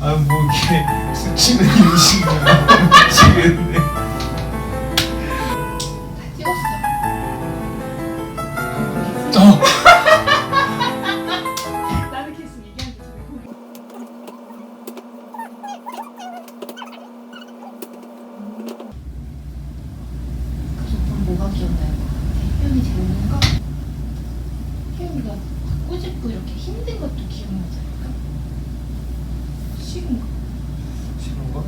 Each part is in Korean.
아뭐 이렇게 스치는 임신이야 미치겠네 찍었어. 어. 나는 계속. 그래서 뭐가 기억나요? 혜연이 재밌는 거? 혜연이가 꼬집고 이렇게 힘든 것도 기억나지 않 쉬운 거. 싫은 거?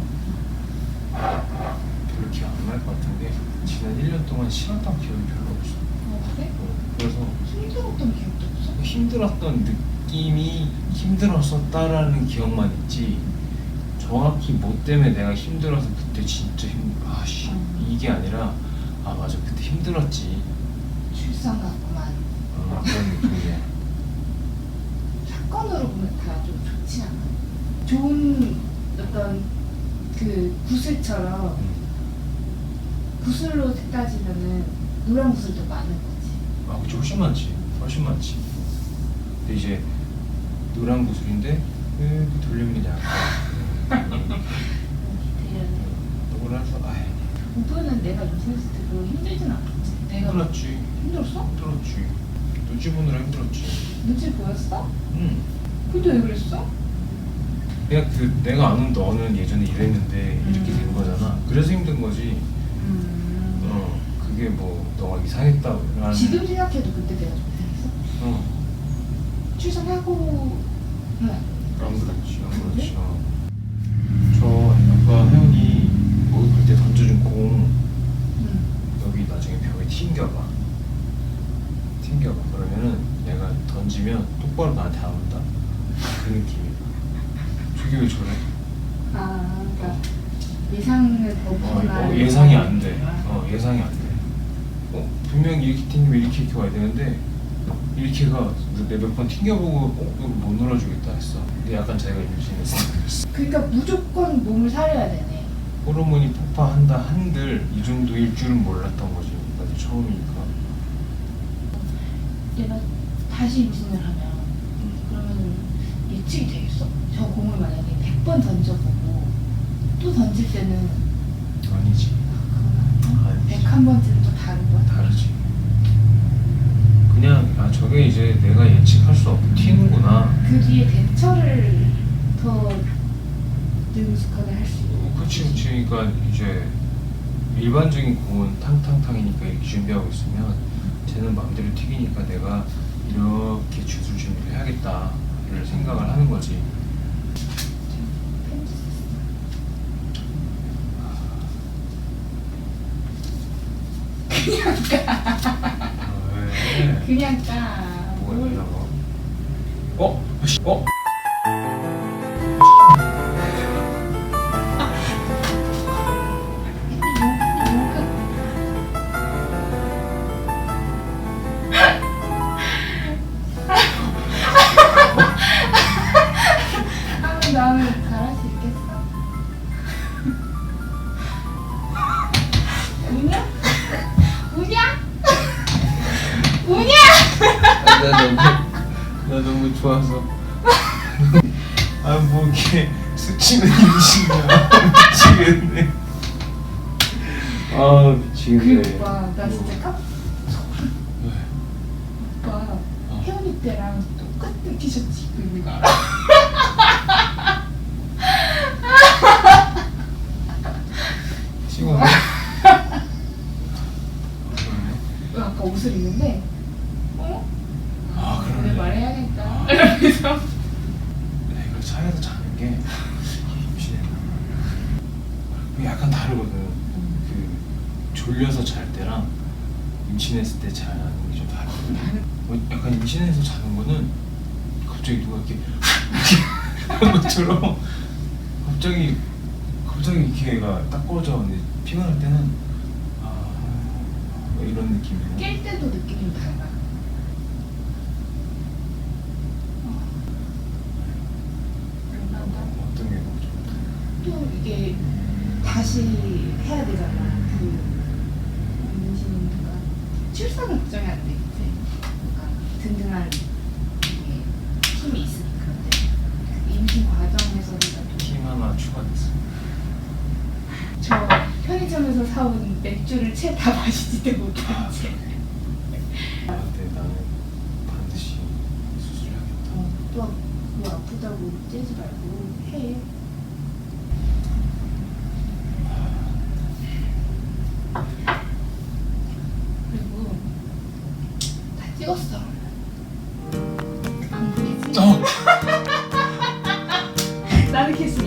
별로 기억 안 날 것 같은데 지난 1년 동안 싫었던 기억이 별로 없어 어 그래? 어, 그래서 힘들었던 기억도 없어? 힘들었던 느낌이 힘들었었다라는 기억만 있지 정확히 뭐 때문에 내가 힘들어서 그때 진짜 힘 아씨 음. 이게 아니라 아 맞아 그때 힘들었지 출산 같구만. 어, 그런 느낌이야 사건으로 보면 다 좀 좋지 않아? 좋은 어떤 그 구슬처럼 구슬로 따지면은 노란 구슬도 많은 거지. 아 그치 훨씬 많지 훨씬 많지 근데 이제 노란 구슬인데 이렇게 게 약간 대략. 그래서 아이 오빠는 내가 때 별로 힘들진 않았지. 내가 힘들었지 힘들었어? 힘들었지 눈치 보느라 힘들었지 눈치 보였어? 응 근데 왜 그랬어? 내가 그 내가 아는 너는 예전에 이랬는데 이렇게 된 거잖아. 그래서 힘든 거지. 음. 어 그게 뭐 너가 이상했다라는. 지금 생각해도 그때 내가 좀 이상했어? 어. 출산하고 응. 안 그렇지, 안 그렇지. 어. 저 아까 혜연이 목욕할 때 던져준 공 응. 여기 나중에 벽에 튕겨봐. 튕겨봐. 그러면은 얘가 던지면 똑바로 나한테 안 온다. 그 느낌이야. 저게 왜 저래? 아, 그러니까 예상을 어, 벗어나. 어, 예상이 안 돼. 어, 예상이 안 돼. 어, 분명히 이렇게 튕기면 이렇게 이렇게 와야 되는데 이렇게가 내가 몇번 튕겨보고 어, 이거 못 놀아주겠다 했어. 근데 약간 자기가 임신했어. 그러니까 무조건 몸을 사려야 되네. 호르몬이 폭파한다 한들 이 정도일 줄은 몰랐던 거지. 나도 처음이니까. 내가 다시 임신을 하면 그러면 예측이 공을 만약에 100번 던져보고 또 던질 때는 아니지. 아니지. 101번째는 또 다른 거야? 다르지. 그냥 아 저게 이제 내가 예측할 수 없고 튀는구나. 그 뒤에 대처를 더 능숙하게 할 수 있고 어, 그치 그치 그러니까 이제 일반적인 공은 탕탕탕이니까 이렇게 준비하고 있으면 쟤는 마음대로 튀기니까 내가 이렇게 주술 준비를 해야겠다를 생각을 하는 거지 썼어. 아, 왜? 그냥 까 뭘-? 어? 씨, 어? 나는 잘할 수 있겠어? 우냐? 우냐? 나 너무 나 너무 좋아서 아뭐 이렇게 스치는 임신이야 미치겠네 아 미치겠네 그 오빠 나 진짜 깜 왜? 오빠 어. 혜연이 때랑 똑같은 티셔츠 입고 있는 거 알아? 지금 그러네 왜 아까 옷을 입는데 어? 아 오늘 그러네 이러면서 내가 이거 차에서 자는 게 임신해 그 약간 다르거든. 그 졸려서 잘 때랑 임신했을 때 자는 게 좀 다르거든. 어, 약간 임신해서 자는 거는 갑자기 누가 이렇게 이런 것처럼 갑자기 갑자기 얘가 딱 꺼져. 근데 피곤할 때는 아뭐 이런 느낌이야 깰 때도 느낌이 좀 달라 또 이게 다시 해야 되잖아. 그 임신인가 출산 걱정이 안 되겠지. 그러니까 든든한 힘이 있으니까 근데 그 임신 과정에서는 힘 하나 추가됐어. 저 편의점에서 사온 맥주를 채 다 마시지도 못한 채. 또뭐 아프다고 째지 말고 해. 나는 계